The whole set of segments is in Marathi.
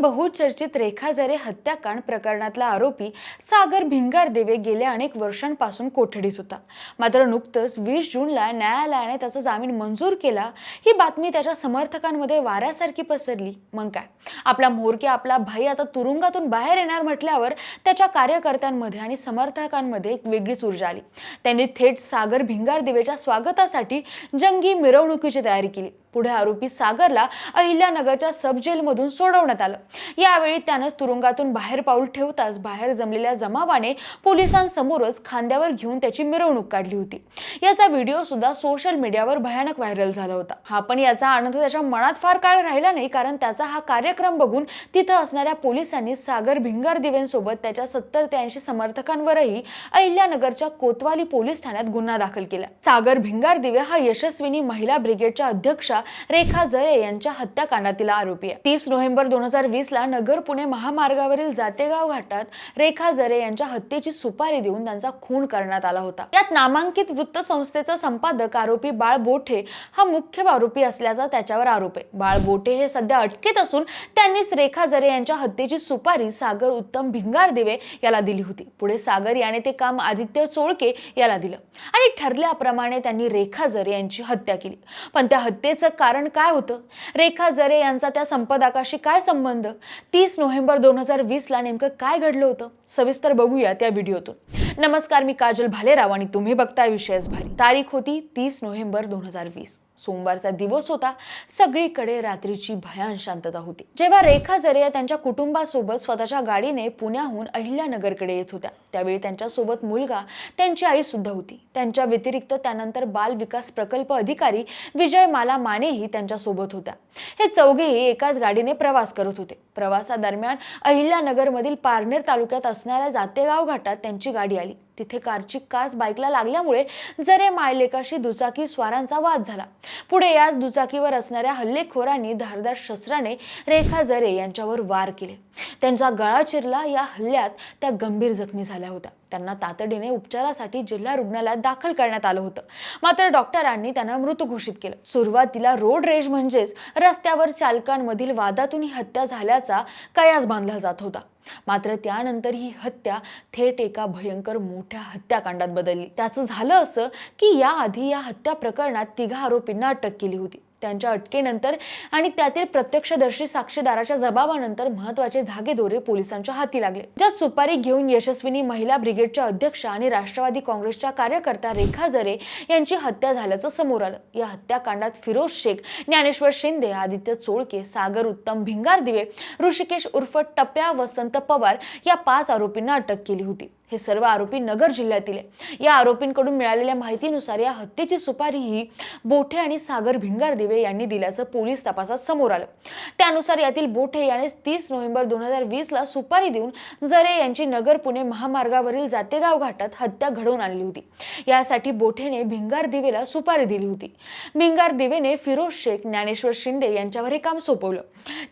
बहुचर्चित रेखा जरे हत्याकांड प्रकरणातला आरोपी सागर भिंगार देवे गेल्या अनेक वर्षांपासून कोठडीत होता. मात्र नुकतंच वीस जूनला न्यायालयाने त्याचा जामीन मंजूर केला. ही बातमी त्याच्या समर्थकांमध्ये वाऱ्यासारखी पसरली. मग काय? आपला म्होरके आपला भाई आता तुरुंगातून बाहेर येणार म्हटल्यावर त्याच्या कार्यकर्त्यांमध्ये आणि समर्थकांमध्ये एक वेगळीच ऊर्जा आली. त्यांनी थेट सागर भिंगार देवेच्या स्वागतासाठी जंगी मिरवणुकीची तयारी केली. पुढे आरोपी सागरला अहिल्यानगरच्या सब जेलमधून सोडवण्यात आलं. यावेळी त्यानं तुरुंगातून बाहेर पाऊल ठेवताच बाहेर जमलेल्या जमावाने पोलिसांसमोरच खांद्यावर घेऊन त्याची मिरवणूक काढली होती. याचा व्हिडिओ सुद्धा सोशल मीडियावर भयानक व्हायरल झाला होता. हा पण याचा आनंद त्याच्या मनात फार काळ राहिला नाही कारण त्याचा हा कार्यक्रम बघून तिथं असणाऱ्या पोलिसांनी सागर भिंगार दिवेंसोबत त्याच्या सत्तर ते ऐंशी समर्थकांवरही अहिल्यानगरच्या कोतवाली पोलीस ठाण्यात गुन्हा दाखल केला. सागर भिंगार दिवे हा यशस्विनी महिला ब्रिगेडच्या अध्यक्षा रेखा जरे यांच्या हत्याकांडातील आरोपी आहे. तीस नोव्हेंबर दोन हजार वीस ला नगर पुणे महामार्गावरील जातेगाव घाटात रेखा जरे यांच्या हत्येची सुपारी देऊन त्यांचा खून करण्यात आला होता. यात नामांकित वृत्तसंस्थेचा संपादक आरोपी बाळ बोठे हा मुख्य आरोपी असल्याचा त्याच्यावर आरोप आहे. बाळ बोठे हे सध्या अटकेत असून त्यांनीच रेखा जरे यांच्या हत्येची सुपारी सागर उत्तम भिंगार दिवे याला दिली होती. पुढे सागर याने ते काम आदित्य चोळके याला दिलं आणि ठरल्याप्रमाणे त्यांनी रेखा जरे यांची हत्या केली. पण त्या हत्येचं कारण काय होतं? रेखा जरे यांचा त्या संपादकाशी काय संबंध? तीस नोव्हेंबर दोन हजार वीसला नेमकं काय घडलं होतं? सविस्तर बघूया त्या व्हिडिओतून. नमस्कार मी काजल भालेराव आणि तुम्ही बघताय विषयच भारी. तारीख होती तीस नोव्हेंबर दोन हजार वीस. सोमवारचा दिवस होता. सगळीकडे रात्रीची भयान शांतता होती. जेव्हा रेखा जरे त्यांच्या कुटुंबासोबत स्वतःच्या गाडीने पुण्याहून अहिल्यानगरकडे येत होत्या. त्यावेळी त्यांच्यासोबत मुलगा त्यांची आई सुद्धा होती. त्यांच्या व्यतिरिक्त त्यानंतर बाल विकास प्रकल्प अधिकारी विजय माला मानेही त्यांच्यासोबत होत्या. हे चौघेही एकाच गाडीने प्रवास करत होते. प्रवासादरम्यान अहिल्यानगरमधील पारनेर तालुक्यात असणाऱ्या जातेगाव घाटात त्यांची गाडी आली तिथे कारची कास बाईकला लागल्यामुळे जरे मायलेकाशी दुचाकी स्वारांचा वाद झाला. पुढे याच दुचाकीवर असणाऱ्या हल्लेखोरांनी धारदार शस्त्राने रेखा जरे यांच्यावर वार केले. त्यांचा गळा चिरला. या हल्ल्यात त्या गंभीर जखमी झाल्या होत्या. त्यांना तातडीने उपचारासाठी जिल्हा रुग्णालयात दाखल करण्यात आलं होतं. मात्र डॉक्टरांनी त्यांना मृत घोषित केलं. सुरुवातीला रोड रेज म्हणजेच रस्त्यावर चालकांमधील वादातून ही हत्या झाल्याचा कयास बांधला जात होता. मात्र त्यानंतर ही हत्या थेट एका भयंकर मोठ्या हत्याकांडात बदलली. त्याचं झालं असं की याआधी या हत्या प्रकरणात तिघा आरोपींना अटक केली होती. त्यांच्या अटकेनंतर आणि त्यातील प्रत्यक्षदर्शी साक्षीदाराच्या जबाबानंतर महत्त्वाचे धागेदोरे पोलिसांच्या हाती लागले. ज्यात सुपारी घेऊन यशस्विनी महिला ब्रिगेडच्या अध्यक्ष आणि राष्ट्रवादी काँग्रेसच्या कार्यकर्त्या रेखा जरे यांची हत्या झाल्याचं समोर आलं. या हत्याकांडात फिरोज शेख ज्ञानेश्वर शिंदे आदित्य चोळके सागर उत्तम भिंगार दिवे ऋषिकेश उर्फ टप्या वसंत पवार या पाच आरोपींना अटक केली होती. हे सर्व आरोपी नगर जिल्ह्यातील आहे. या आरोपींकडून मिळालेल्या माहितीनुसार या हत्येची सुपारी ही बोठे आणि सागर भिंगार दिवे यांनी दिल्याचं पोलीस तपासात समोर आलं. त्यानुसार यातील बोठे याने तीस नोव्हेंबर दोन हजार वीस ला सुपारी देऊन जरे यांची नगर पुणे महामार्गावरील जातेगाव घाटात हत्या घडवून आणली होती. यासाठी बोठेने भिंगार दिवेला सुपारी दिली होती. भिंगार दिवेने फिरोज शेख ज्ञानेश्वर शिंदे यांच्यावर हे काम सोपवलं.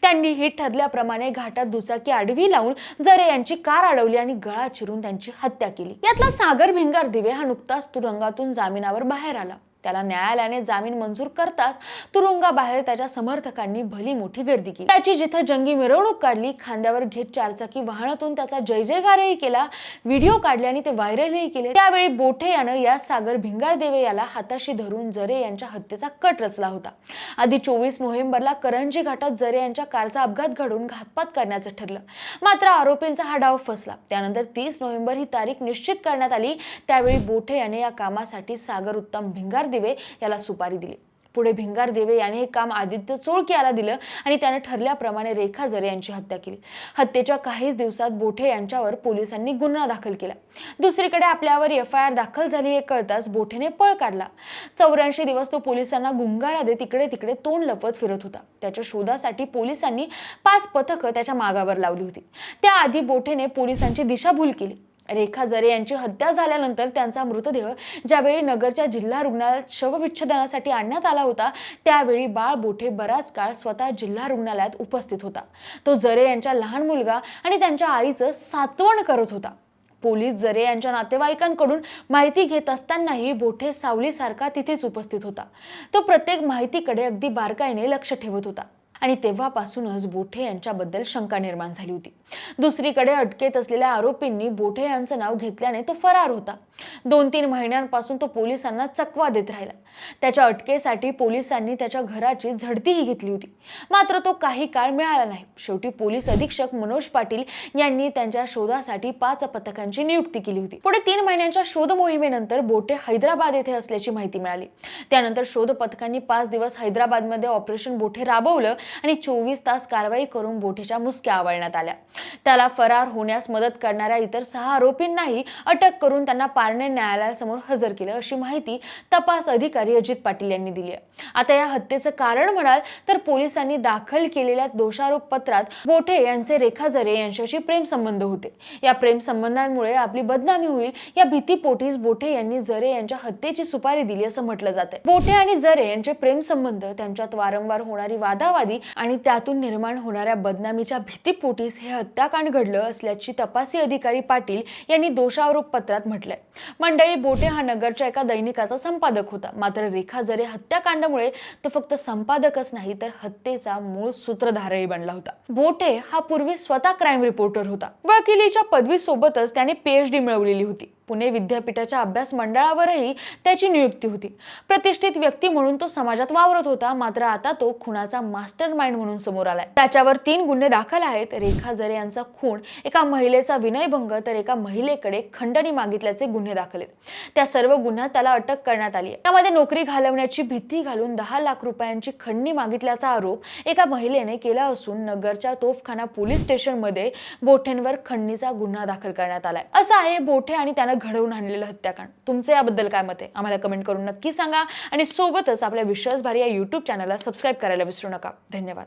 त्यांनी ही ठरल्याप्रमाणे घाटात दुचाकी आडवी लावून जरे यांची कार अडवली आणि गळा चिरून त्यांची हत्या केली. यातला सागर भिंगार दिवे हा नुकताच तुरुंगातून जामिनावर बाहेर आला. त्याला न्यायालयाने जामीन मंजूर करताच तुरुंगाबाहेर त्याच्या समर्थकांनी भली मोठी गर्दी केली. त्याची जिथं जंगी मिरवणूक काढली खांद्यावर घेत चारचाकी वाहनातून त्याचा जय जयकारही केला व्हिडिओ काढले आणि ते व्हायरलही केले. त्यावेळी बोठे यानं या सागर भिंगारदेवे याला हाताशी धरून जरे यांच्या हत्येचा कट रचला होता. आधी चोवीस नोव्हेंबरला करंजी घाटात जरे यांच्या कारचा अपघात घडून घातपात करण्याचं ठरलं. मात्र आरोपींचा हा डाव फसला. त्यानंतर तीस नोव्हेंबर ही तारीख निश्चित करण्यात आली. त्यावेळी बोठे याने या कामासाठी सागर उत्तम भिंगार दिवे याला सुपारी दिली. पुढे भिंगार देवे याने हे काम आदित्य चोळके याला दिलं आणि त्याने ठरल्याप्रमाणे रेखा जरे यांची हत्या केली. हत्येच्या काही दिवसात बोठे यांच्यावर पोलिसांनी गुन्हा दाखल केला. दुसरीकडे आपल्यावर एफ आय आर दाखल झाली हे कळताच बोठेने पळ काढला. चौऱ्याऐंशी दिवस तो पोलिसांना गुंगारा देत तिकडे तिकडे तोंड लपवत फिरत होता. त्याच्या शोधासाठी पोलिसांनी पाच पथकं त्याच्या मागावर लावली होती. त्याआधी बोठेने पोलिसांची दिशाभूल केली. रेखा जरे यांची हत्या झाल्यानंतर त्यांचा मृतदेह ज्यावेळी नगरच्या जिल्हा रुग्णालयात शवविच्छेदनासाठी आणण्यात आला होता त्यावेळी बाळ बोठे बराच काळ स्वतः जिल्हा रुग्णालयात उपस्थित होता. तो जरे यांच्या लहान मुलगा आणि त्यांच्या आईचं सातवण करत होता. पोलीस जरे यांच्या नातेवाईकांकडून माहिती घेत असतानाही बोठे सावलीसारखा तिथेच उपस्थित होता. तो प्रत्येक माहितीकडे अगदी बारकाईने लक्ष ठेवत होता. आणि तेव्हापासूनच बोठे यांच्याबद्दल शंका निर्माण झाली होती. दुसरीकडे अटकेत असलेल्या आरोपींनी बोठे यांचं नाव घेतल्याने तो फरार होता. दोन तीन महिन्यांपासून तो पोलिसांना चकवा देत राहिला. त्याच्या अटकेसाठी पोलिसांनी त्याच्या घराची झडतीही घेतली होती. मात्र तो काही काळ मिळाला नाही. शेवटी पोलीस अधीक्षक मनोज पाटील यांनी त्यांच्या शोधासाठी पाच पथकांची नियुक्ती केली होती. पुढे तीन महिन्यांच्या शोध मोहिमेनंतर बोटे हैदराबाद येथे असल्याची माहिती मिळाली. त्यानंतर शोध पथकांनी पाच दिवस हैदराबादमध्ये ऑपरेशन बोठे राबवलं आणि चोवीस तास कारवाई करून बोठेच्या मुसक्या आवळण्यात आल्या. त्याला फरार होण्यास मदत करणाऱ्या इतर सहा आरोपींनाही अटक करून त्यांना पारणे न्यायालयासमोर हजर केलं अशी माहिती तपास अधिकारी अजित पाटील यांनी दिली आहे. आता या हत्येचं कारण म्हणाल तर पोलिसांनी दाखल केलेल्या दोषारोप पत्रात बोठे यांचे रेखा जरे यांच्याशी प्रेम संबंध होते. या प्रेम संबंधांमुळे आपली बदनामी होईल या भीतीपोटीस बोठे यांनी जरे यांच्या हत्येची सुपारी दिली असं म्हटलं जाते बोठे आणि जरे यांचे प्रेम संबंध त्यांच्यात वारंवार होणारी वादावादी आणि त्यातून निर्माण होणाऱ्या बदनामीच्या भीतीपोटीस हे हत्याकांड घडलं असल्याची तपासी अधिकारी पाटील यांनी दोषारोप पत्रात म्हटलंय. मंडळी बोटे हा नगरच्या एका दैनिकाचा संपादक होता. मात्र रेखा जरे हत्याकांडामुळे तो फक्त संपादकच नाही तर हत्येचा मूळ सूत्रधारही बनला होता. बोटे हा पूर्वी स्वतः क्राईम रिपोर्टर होता. वकिलीच्या पदवी सोबतच त्याने पीएचडी मिळवलेली होती. पुणे विद्यापीठाच्या अभ्यास मंडळावरही त्याची नियुक्ती होती. प्रतिष्ठित व्यक्ती म्हणून तो समाजात वावरत होता मात्र आता तो खुनाचा मास्टर माइंड म्हणून समोर आलाय. त्याच्यावर तीन गुन्हे दाखल आहेत. रेखा जरे यांचा खून एका महिलेचा विनयभंग तर एका महिलेकडे खंडणी मागितल्याचे गुन्हे दाखल आहेत. त्या सर्व गुन्ह्यात त्याला अटक करण्यात आली त्यामध्ये नोकरी घालवण्याची भीती घालून दहा लाख रुपयांची खंडणी मागितल्याचा आरोप एका महिलेने केला असून नगरच्या तोफखाना पोलीस स्टेशनमध्ये बोठेंवर खंडणीचा गुन्हा दाखल करण्यात आलाय. असं आहे बोठे आणि त्यानं घडवून आणलेलं हत्याकांड. तुमचं याबद्दल काय मत आहे? आम्हाला कमेंट करून नक्की सांगा. आणि सोबतच आपल्या विश्वासभारी या यूट्यूब चॅनलला सबस्क्राईब करायला विसरू नका. धन्यवाद.